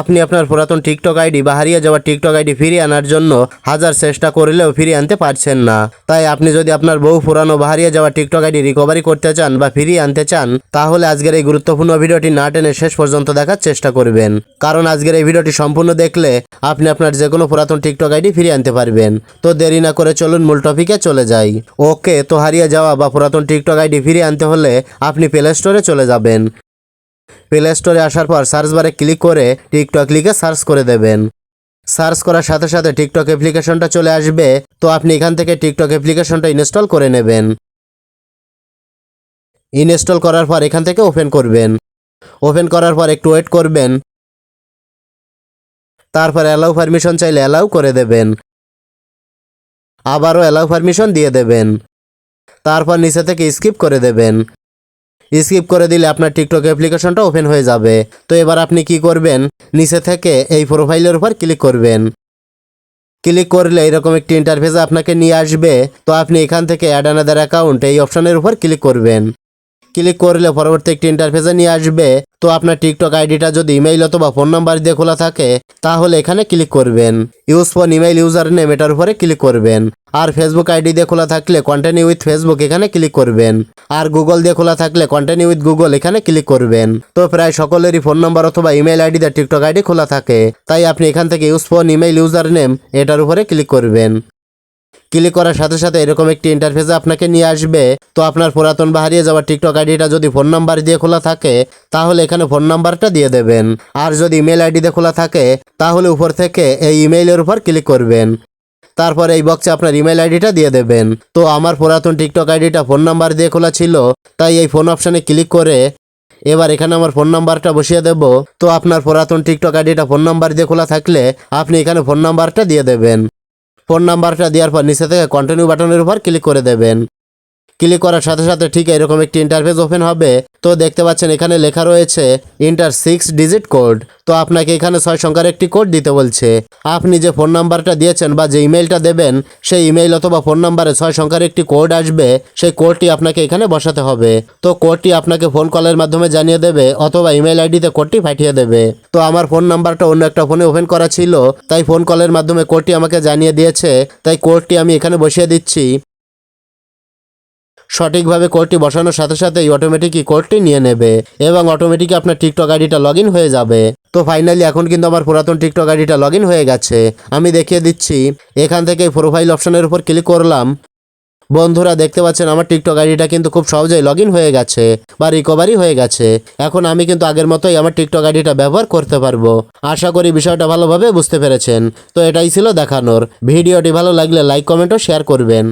আপনি আপনার পুরাতন টিকটক আইডি বা হারিয়ে যাওয়া টিকটক আইডি ফিরিয়ে আনার জন্য হাজার চেষ্টা করলেও ফিরিয়ে আনতে পারছেন না। তাই আপনি যদি আপনার বহু পুরানো বা হারিয়ে যাওয়া টিকটক আইডি রিকভারি করতে চান বা ফিরিয়ে আনতে চান, তাহলে আজকের এই গুরুত্বপূর্ণ ভিডিওটি না টেনে শেষ পর্যন্ত দেখার চেষ্টা করবেন। কারণ আজকের এই ভিডিওটি সম্পূর্ণ দেখলে আপনি আপনার যে কোনো পুরাতন টিকটক আইডি ফিরিয়ে আনতে পারবেন। তো দেরি না করে চলুন মূল টপিকে চলে যাই। ওকে, তো হারিয়ে যাওয়া বা পুরাতন টিকটক আইডি ফিরিয়ে আনতে হলে আপনি প্লে স্টোরে চলে যাবেন। প্লে স্টোরে আসার পর সার্চ বারে ক্লিক করে টিকটক লিখে সার্চ করে দেবেন। সার্চ করার সাথে সাথে টিকটক অ্যাপ্লিকেশনটা চলে আসবে, তো আপনি এখান থেকে টিকটক অ্যাপ্লিকেশনটা ইনস্টল করে নেবেন। ইনস্টল করার পর এখান থেকে ওপেন করবেন। ওপেন করার পর একটু ওয়েট করবেন। তারপর অ্যালাউ পারমিশন চাইলে অ্যালাউ করে দেবেন। আবারও অ্যালাউ পারমিশন দিয়ে দেবেন। তারপর নিচে থেকে স্কিপ করে দেবেন। স্কিপ করে দিলে আপনার টিকটক অ্যাপ্লিকেশনটা ওপেন হয়ে যাবে। তো এবার আপনি কি করবেন? নিচে থেকে এই প্রোফাইলের উপর ক্লিক করবেন। ক্লিক করলে এরকম একটি ইন্টারফেস আপনাকে নিয়ে আসবে। তো আপনি এখান থেকে অ্যাড আনাদার অ্যাকাউন্ট এই অপশানের উপর ক্লিক করবেন। ক্লিক করলে পরবর্তী একটি ইন্টারফেসে নিয়ে আসবে। তো আপনার টিকটক আইডিটা যদি ইমেইল অথবা ফোন নাম্বার দিয়ে খোলা থাকে, তাহলে এখানে ক্লিক করবেন। Use phone email user name এটার উপরে ক্লিক করবেন। আর ফেসবুক আইডি দিয়ে খোলা থাকলে কন্টিনিউ উইথ ফেসবুক এখানে ক্লিক করবেন। আর গুগল দিয়ে খোলা থাকলে কন্টিনিউ উইথ গুগল এখানে ক্লিক করবেন। তো প্রায় সকলেরই ফোন নাম্বার অথবা ইমেইল আইডি দিয়ে টিকটক আইডি খোলা থাকে। তাই আপনি এখান থেকে use phone email user name এটার উপরে ক্লিক করবেন। ক্লিক করার সাথে সাথে এরকম একটি ইন্টারফেসে আপনাকে নিয়ে আসবে। তো আপনার পুরাতন বা হারিয়ে যাওয়া টিকটক আইডিটা যদি ফোন নাম্বার দিয়ে খোলা থাকে, তাহলে এখানে ফোন নাম্বারটা দিয়ে দেবেন। আর যদি ইমেল আইডি দিয়ে খোলা থাকে, তাহলে উপর থেকে এই ইমেইলের উপর ক্লিক করবেন। তারপর এই বক্সে আপনার ইমেল আইডিটা দিয়ে দেবেন। তো আমার পুরাতন টিকটক আইডিটা ফোন নাম্বার দিয়ে খোলা ছিল, তাই এই ফোন অপশানে ক্লিক করে এবার এখানে আমার ফোন নাম্বারটা বসিয়ে দেব। তো আপনার পুরাতন টিকটক আইডিটা ফোন নাম্বার দিয়ে খোলা থাকলে আপনি এখানে ফোন নাম্বারটা দিয়ে দেবেন। ফোন নাম্বারটা দেওয়ার পর নিচে থেকে কন্টিনিউ বাটনের উপর ক্লিক করে দেবেন। ক্লিক করার সাথে সাথে ঠিক এরকম একটি ইন্টারফেস ওপেন হবে। তো দেখতে পাচ্ছেন এখানে লেখা রয়েছে ইন্টার সিক্স ডিজিট কোড তো আপনাকে এখানে ছয় সংখ্যার একটি কোড দিতে বলছে। আপনি যে ফোন নাম্বারটা দিয়েছেন বা যে ইমেলটা দেবেন, সেই ইমেল অথবা ফোন নাম্বারে ছয় সংখ্যার একটি কোড আসবে, সেই কোডটি আপনাকে এখানে বসাতে হবে। তো কোডটি আপনাকে ফোন কলের মাধ্যমে জানিয়ে দেবে অথবা ইমেল আইডিতে কোডটি পাঠিয়ে দেবে। তো আমার ফোন নাম্বারটা অন্য একটা ফোনে ওপেন করা ছিল, তাই ফোন কলের মাধ্যমে কোডটি আমাকে জানিয়ে দিয়েছে, তাই কোডটি আমি এখানে বসিয়ে দিচ্ছি। সঠিকভাবে কোডটি বসানোর সাথে সাথেই অটোমেটিকই কোডটি নিয়ে নেবে এবং অটোমেটিকই আপনার টিকটক আইডিটা লগ হয়ে যাবে। তো ফাইনালি এখন কিন্তু আমার পুরাতন টিকটক আইডিটা লগ হয়ে গেছে। আমি দেখিয়ে দিচ্ছি, এখান থেকে প্রোফাইল অপশনের উপর ক্লিক করলাম। বন্ধুরা, দেখতে পাচ্ছেন আমার টিকটক আইডিটা কিন্তু খুব সহজেই লগ হয়ে গেছে বা রিকভারি হয়ে গেছে। এখন আমি কিন্তু আগের মতোই আমার টিকটক আইডিটা ব্যবহার করতে পারব। আশা করি বিষয়টা ভালোভাবে বুঝতে পেরেছেন। তো এটাই ছিল দেখানোর। ভিডিওটি ভালো লাগলে লাইক কমেন্ট ও শেয়ার করবেন।